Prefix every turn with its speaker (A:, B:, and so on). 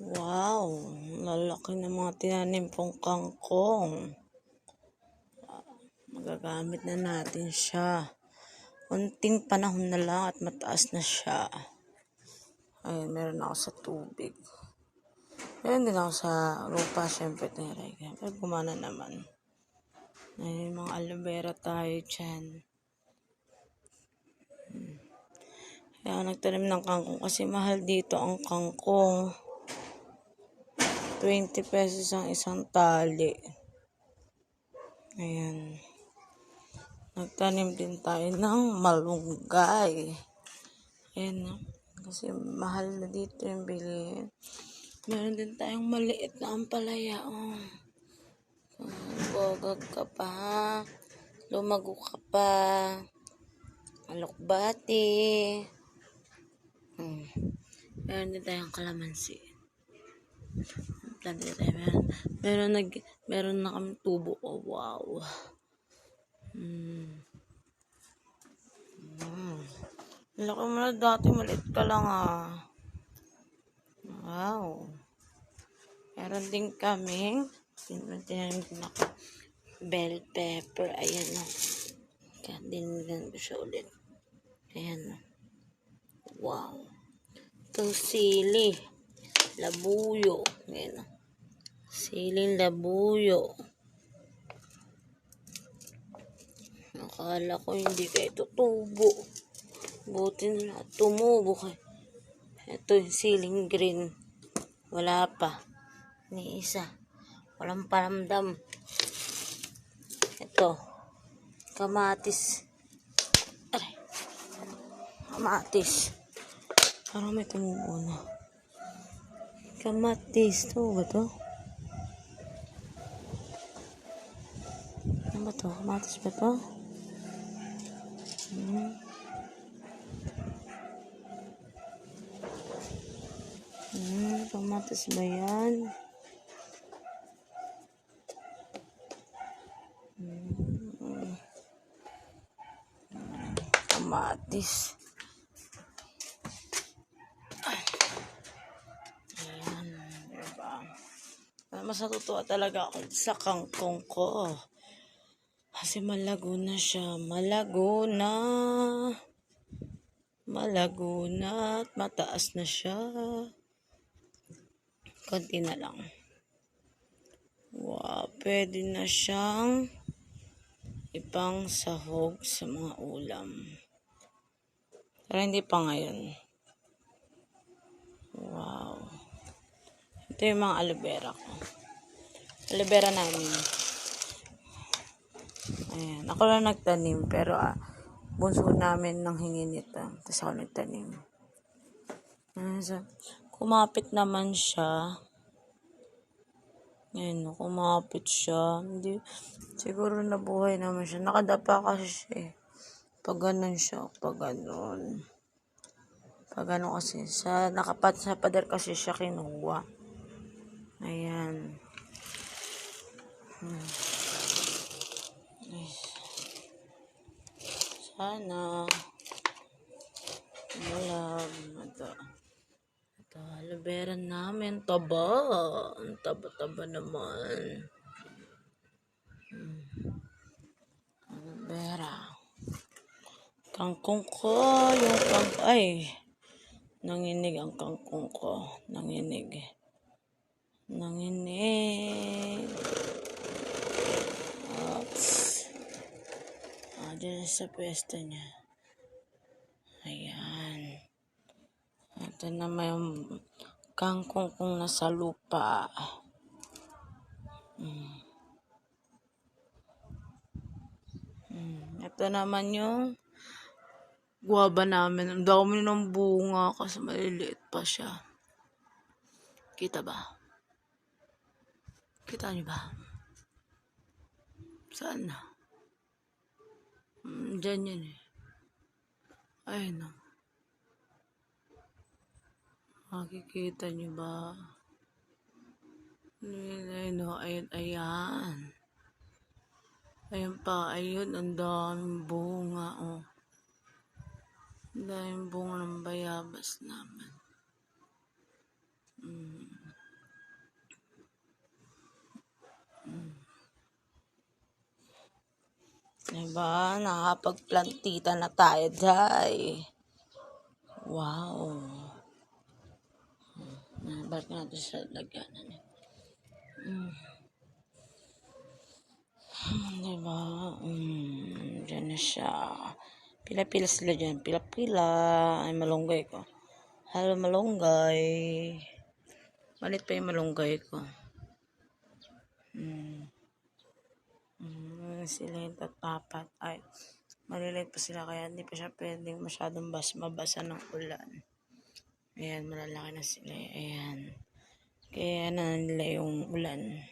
A: Wow, lalaki ng mga tinanim pong kangkong. Magagamit na natin siya. Unting panahon na lang at mataas na siya. Ayun, meron ako sa tubig. Meron din ako sa lupa, syempre, tinireg. Pero gumana naman. Ayun, mga aloe vera tayo dyan. Hmm. Kaya nagtanim ng kangkong kasi mahal dito ang kangkong. 20 pesos ang isang tali. Ayan. Nagtanim din tayo ng malunggay. Ayan na. Kasi mahal na dito yung bilihin. Meron din tayong maliit na ampalaya. Oh. Bogag ka pa. Lumago ka pa. Alokbati. Hmm. Meron din tayong kalamansi. Planta tayo. Meron, meron, nag, meron na kami tubo. Oh, wow. Hmm. Hmm. Laki mo na dati. Maliit ka lang ah. Wow. Meron din kaming tinanim din ako. Bell pepper. Ayan o. Kaya dinignan ko siya ulit. Ayan o. Wow. Itong sili. Labuyo. Ayan o. Siling labuyo. Akala ko hindi kayo tutubo. Buti na tumubo kayo. Ito yung siling green. Wala pa. Ni isa. Walang paramdam. Ito. Kamatis. Aray. Kamatis. Parang may tumubo na. Kamatis. Ito ba to? Ano ba to? Kamatis ba to? Hmm. Hmm, kamatis ba yan? Hmm. Kamatis. Ayan, diba? Mas natutuwa talaga ako sa kangkong ko. Kasi malago na siya. Malago na. Malago na at mataas na siya. Konti na lang. Wow, pwede na siyang ipang sahog sa mga ulam. Pero hindi pa ngayon. Wow. Ito yung mga aloe vera ko. Aloe vera namin. Ayan. Ako lang nagtanim, pero ah, bunso namin nang hingi nito. Tapos ako nagtanim. So, kumapit naman siya. Ayan, kumapit siya. Hindi, siguro nabuhay naman siya. Nakadapa kasi siya eh. Pag ganun siya, pag ganun. Pag ganun kasi, sa, nakapat sa pader kasi siya kinuha. Ayan. Hmm. Sana. Malam. Ito. Ito, aloe vera namin. Taba. Ang taba-taba naman. Hmm. Aloe vera. Kangkong ko. Yung kang... Ay. Nanginig ang kangkong ko. Nanginig. Nanginig. Oops. Ah, dyan sa pwesto niya. Ayan. Ito naman yung kangkong kong nasa lupa. Hmm. Hmm. Ito naman yung guwaba namin. Ang dami ng bunga kasi maliliit pa siya. Kita ba? Kita niyo ba? Saan na? Dyan yun eh. Ayun na. Makikita niyo ba? Ayun, oh, ayun, ayan. Ayun pa, ayun, ang daming bunga, oh. Ang daming bunga ng bayabas namin. Mm. Diba? Nakapagplantita na tayo, day. Wow. Hmm, Balik natin sa lagyanan. Mm. Diba? Mm, dyan na siya. Pila-pila sila dyan. Pila-pila. Ay, malunggay ko. Hello, malunggay. Malit pa yung malunggay ko. Mm. Mm, sila yung tatapat. Ay, maliliit pa sila kaya hindi pa siya pwedeng masyadong bas mabasa ng ulan. Ayan, malalaki na sila. Ayan. Kaya na nila yung ulan.